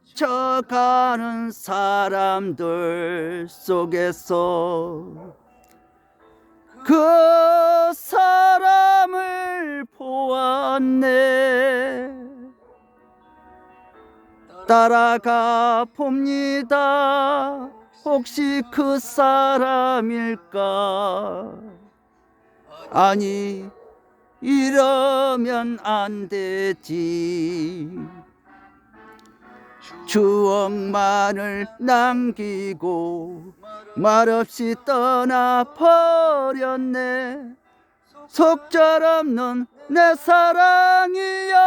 스쳐가는 사람들 속에서 그 사람을 보았네. 따라가 봅니다. 혹시 그 사람일까? 아니 이러면 안 되지 추억만을 남기고 말없이 떠나버렸네. 속절없는 내 사랑이야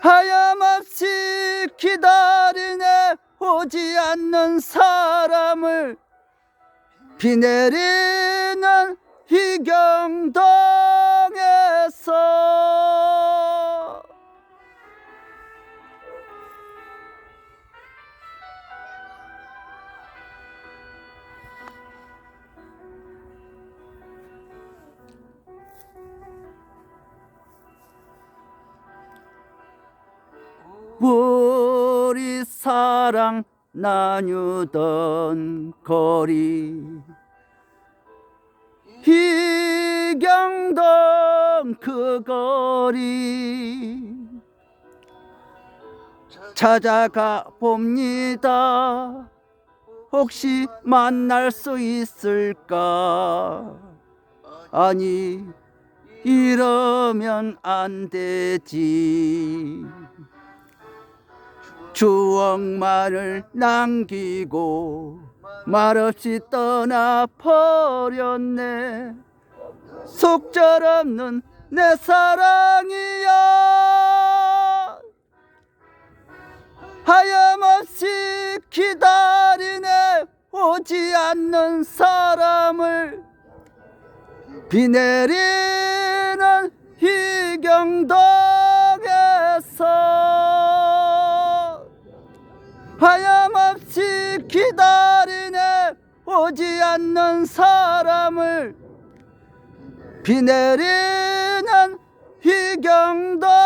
하염없이 기다리네 오지 않는 사람을. 비 내리는 희경 우리 사랑 나누던 거리. 희경동 그 거리. 찾아가 봅니다. 혹시 만날 수 있을까? 아니 이러면 안 되지 추억만을 남기고 말없이 떠나버렸네. 속절없는 내 사랑이야 하염없이 기다리네. 오지 않는 사람을 비 내리 하염없이 기다리네 오지 않는 사람을. 비 내리는 희경동에서.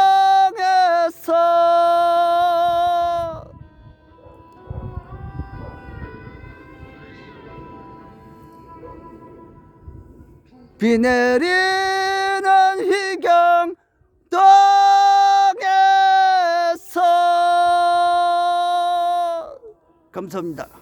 비 내리는 희경 감사합니다.